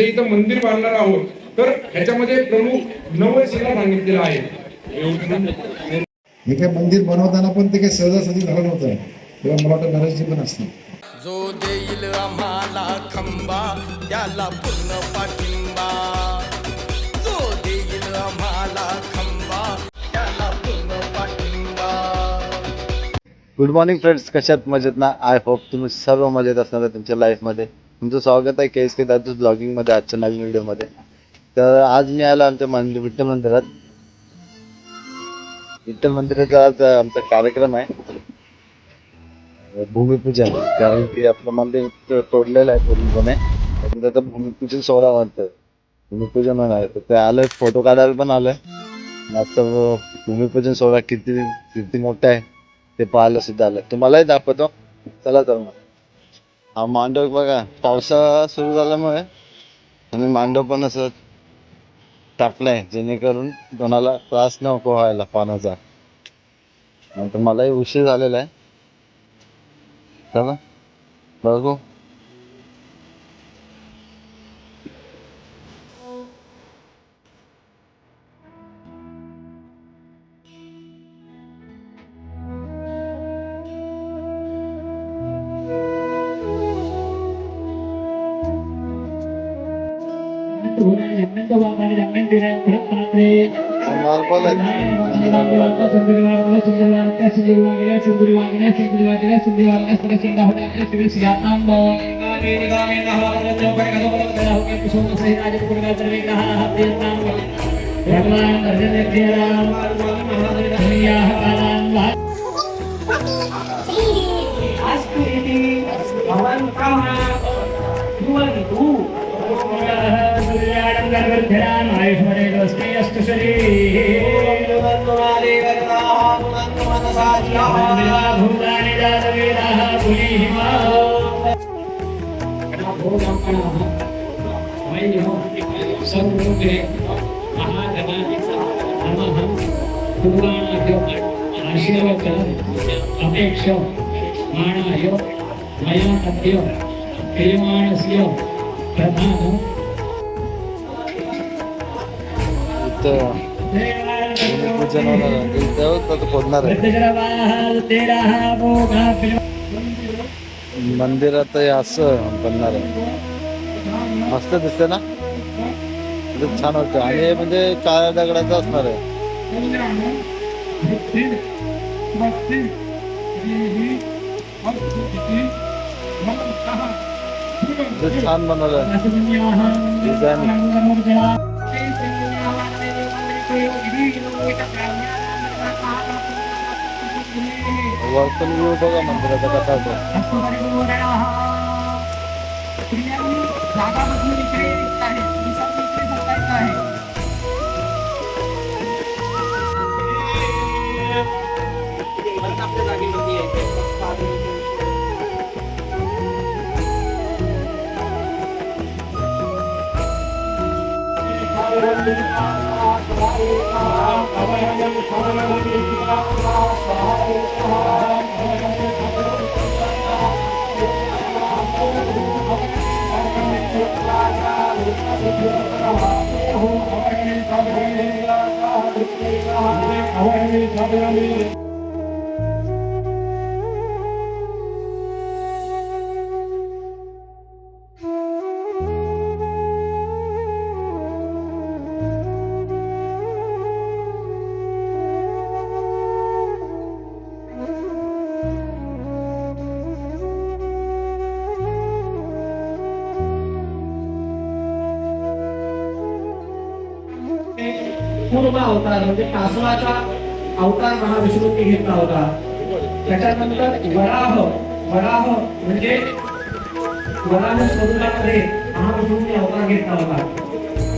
जे इथं मंदिर बांधणार आहोत तर ह्याच्यामध्ये प्रमुख नवशिला सांगितलेलं आहे. हे काय मंदिर बनवताना पण ते काही सहजासहजी झालं नव्हतं. तेव्हा मला वाटतं नरेशजी पण असतील. जो देईल आम्हाला खंबा त्याला पूर्ण पाठिंबा. जो देईल आम्हाला खंबा त्याला पूर्ण पाठिंबा. गुड मॉर्निंग फ्रेंड्स कशात मजेत ना? आय होप तुम्ही सर्व मजेत असणार तुमच्या लाईफमध्ये तुमचं स्वागत आहे के के दादूस ब्लॉगिंगमध्ये आजच्या नवीन व्हिडिओमध्ये तर आज मी आलो आमच्या मंदिर विठ्ठल मंदिरात. विठ्ठल मंदिराचा आज आमचा कार्यक्रम आहे. भूमिपूजन कारण की आपलं मंदिर तोडलेलं आहे पूर्णपणे. पण त्याचं भूमिपूजन सोहळा म्हणतं भूमिपूजन होणार आहे. तर ते आलं फोटो काढायला पण आलं आता भूमिपूजन सोहळा किती किती मोठा आहे ते पाहायला सुद्धा आलं तुम्हालाही दाखवतो. चला तर मग. हा मांडव बघा पावसाळा सुरू झाल्यामुळे आम्ही मांडव पण असं टाकलंय जेणेकरून कोणाला त्रास नको व्हायला पाण्याचा. नंतर मलाही उशीर झालेला आहे. चला बघू. Awan kau dua itu normal आहे भगवान भूतानि जातवेदाः पुलिहिमा सर्वरूपे आशीर्वच अपेक्ष माणाय मया अद्य क्रियमाणस्य प्रधानम्। पूजन होणार आहे. आहे मंदिरात हे असं बनणार आहे. मस्त दिसते ना? खूप छान वाटतं आणि हे म्हणजे काळ्या दगडाचं असणार आहे. खूप छान बनवलं वरतून व्ह्यू बघा मंदिराचा कसा होतो. जागा बदलून I'm आहे अवतार म्हणजे कासवाचा अवतार महाविष्णूंनी घेतला होता. त्याच्यानंतर वराह वराह म्हणजे वराह स्वरूपामध्ये महाविष्णूंनी अवतार घेतला होता.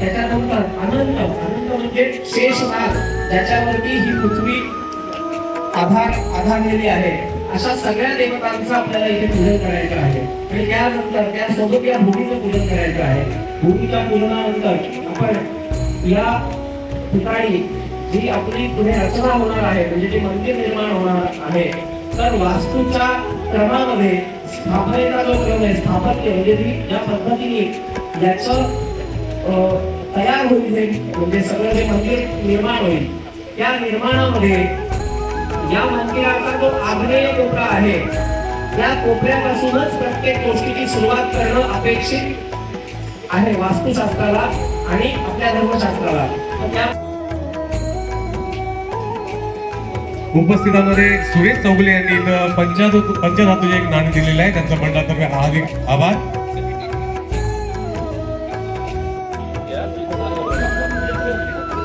त्याच्यानंतर अनंत अनंत म्हणजे शेष नाग ज्याच्यावरती ही पृथ्वी आधार आधारलेली आहे. अशा सगळ्या देवतांचं आपल्याला इथे पूजन करायचं आहे. आणि त्यानंतर त्यासोबत या भूमीचं पूजन करायचं आहे. भूमीच्या पूजनानंतर आपण या ठिकाणी जी आपली पुढे रचना होणार आहे म्हणजे जे मंदिर निर्माण होणार आहे तर वास्तूच्या क्रमामध्ये स्थापनेचा जो क्रम आहे स्थापत्य म्हणजे ज्या पद्धतीने याचं तयार होईल म्हणजे सगळं जे मंदिर निर्माण होईल त्या निर्माणामध्ये या मंदिराचा जो आग्नेय कोपरा आहे त्या कोपऱ्यापासूनच प्रत्येक गोष्टीची सुरुवात करणं अपेक्षित आहे वास्तुशास्त्राला आणि आपल्या धर्मशास्त्राला. त्या उपस्थितांमध्ये सुरेश चौगले यांनी इथं पंचधातू पंचधातूचे एक नाणं दिलेलं आहे. त्यांचा मंडळातर्फे हार्दिक आभार.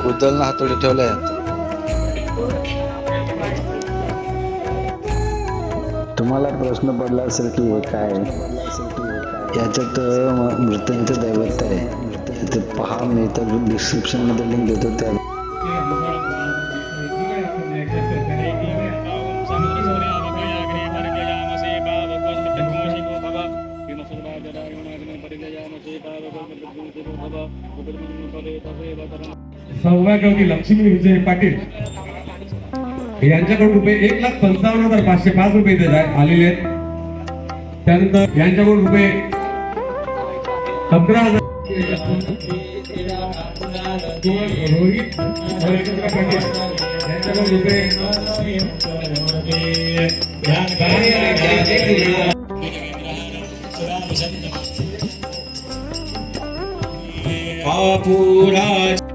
कुदलनं हातोडी ठेवलाय. तुम्हाला प्रश्न पडला असेल की हे काय? याच्यात मृत्यूंचं दैवत आहे. ते पहा मी तर डिस्क्रिप्शनमध्ये लिंक देतो त्या सौभाग्यवती लक्ष्मी विजय पाटील. यांच्याकडून रुपये एक लाख पंचावन्न हजार पाचशे पाच रुपये इथे आलेले आहेत. त्यानंतर यांच्याकडून रुपये अकरा हजार रोहित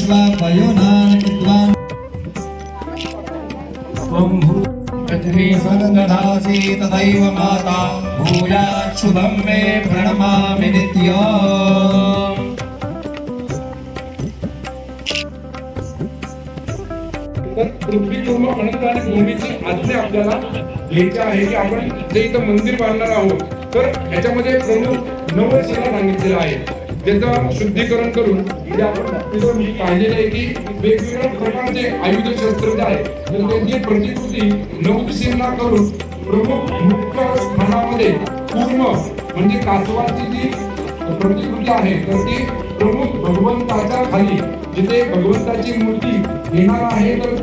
सगळं विश्वा पयोनान विद्वान पृथ्वी सनदधासी तदैव माता भूयात् शुभं मे प्रणमामि नित्यम् तर पृथ्वी कुर्म अनंत आणि भूमीची आज्ञा आपल्याला घ्यायची आहे की आपण जे इथं मंदिर बांधणार आहोत. तर ह्याच्यामध्ये प्रमुख नऊ शिला सांगितलेलं आहे त्याचं शुद्धीकरण करून पाहिलेलं आहे की वेगवेगळ्या प्रकारचे आयुध शस्त्र जे आहे तर त्यांची प्रतिकृती नऊ दिशेला करून प्रमुख मुख्य स्थानामध्ये कूर्म म्हणजे कासवाची जी प्रतिकृती आहे तर ती प्रमुख भगवंताच्या खाली जिथे भगवंताची मूर्ती येणार आहे तर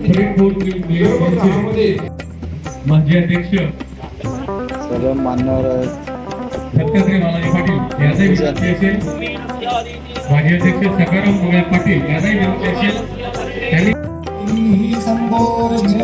माजी अध्यक्ष. सर्व मान्यवर दत्तात्रय बालाजी पाटील याचाही विनंती असेल माजी अध्यक्ष सकाराम गोव्या पाटील याचाही विनंती असेल त्यांनी संभोज्य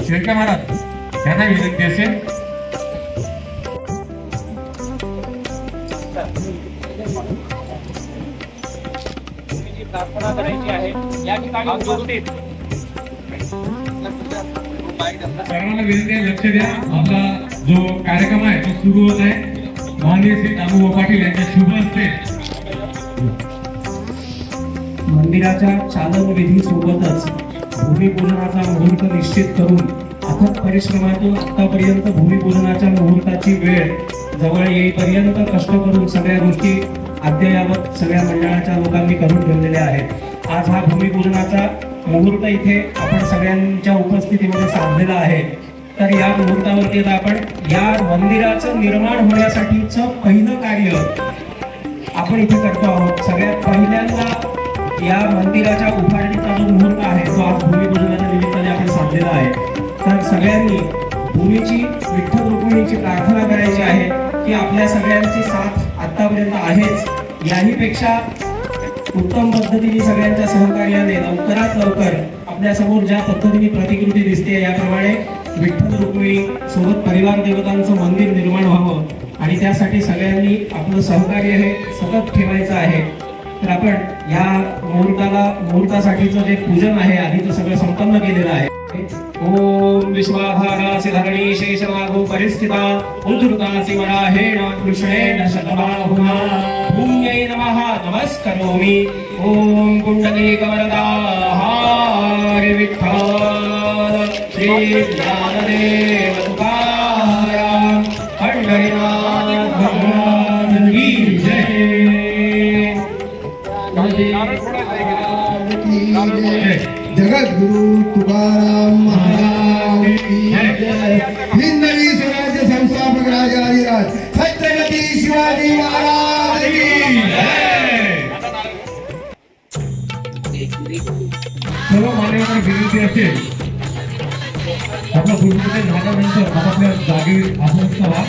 शेळके महाराज त्यांना विनंती असेल सर्वांना विनंती आहे लक्ष द्या. आपला जो कार्यक्रम आहे तो सुरू होत आहे. माननीय श्री दामोबा पाटील यांच्या शुभ हस्ते. मंदिराच्या चालन विधी सोबतच भूमिपूजनाचा मुहूर्त निश्चित करून अथक परिश्रमातून आतापर्यंत भूमिपूजनाच्या मुहूर्ताची वेळ जवळ येईपर्यंत कष्ट करून सगळ्या गोष्टी अद्ययावत सगळ्या मंडळाच्या लोकांनी करून ठेवलेल्या आहेत. आज हा भूमिपूजनाचा मुहूर्त इथे आपण सगळ्यांच्या उपस्थितीमध्ये साधलेला आहे. तर या मुहूर्तावरती आता आपण या मंदिराचं निर्माण होण्यासाठीचं पहिलं कार्य आपण इथे करतो आहोत. सगळ्यात पहिल्यांदा या मंदिराच्या उभारणीचा जो मुहूर्त आहे तो आज भूमिपूजनाच्या निमित्ताने आपण साधलेला आहे. तर सगळ्यांनी भूमीची विठ्ठल रुक्मिणीची प्रार्थना करायची आहे की आपल्या सगळ्यांची साथ आतापर्यंत आहेच. याहीपेक्षा उत्तम पद्धतीने सगळ्यांच्या सहकार्याने लवकरात लवकर आपल्यासमोर ज्या पद्धतीने प्रतिकृती दिसते याप्रमाणे विठ्ठल रुक्मिणी सोबत परिवार देवतांचं मंदिर निर्माण व्हावं आणि त्यासाठी सगळ्यांनी आपलं सहकार्य हे सतत ठेवायचं आहे. तर आपण या मुहूर्ताला मुहूर्तासाठीचं जे पूजन आहे आधीचं सगळं संपन्न केलेलं आहे. ओम विश्वाधारासि धरणी शेषनागो परिस्थिता उद्धृतासि वराहेण कृष्णेन शतबाहुना. भूम्यै नमः नमस्करोमि। ॐ कुण्डलीकवरदा विठ्ठल श्री থেকে আপনার পূর্ব আমাদের জাগির আসন সভা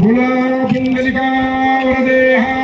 గులాబుంగలికా వరదేహా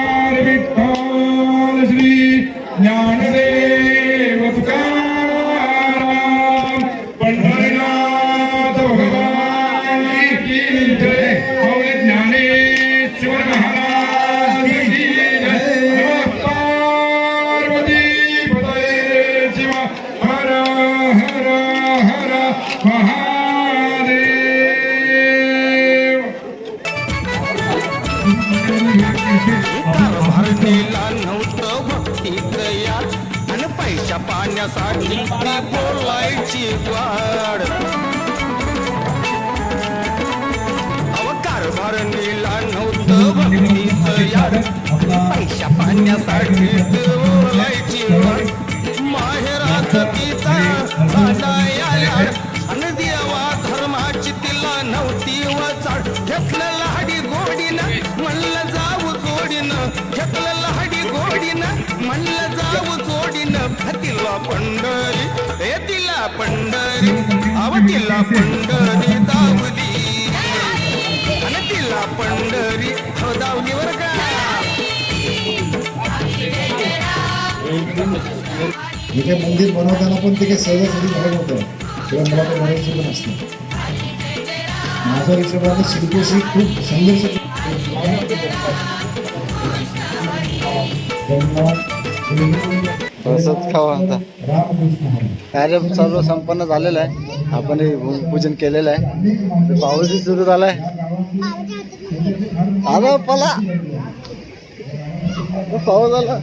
तिला पंढरी दावली आणि तिला पंढरी दावली बर का इथे मंदिर बनवताना पण ते काही सहजासहजी घडत होतं तेव्हा मला तर मराठी पण असतं. माझ्या हिशोबाने शिल्पेशी खूप संघर्ष खावा आता. कार्यक्रम सर्व संपन्न झालेला आहे. आपण हे भूमिपूजन केलेलं आहे. पाऊसही सुरू झालाय आला पला. पाऊस आला.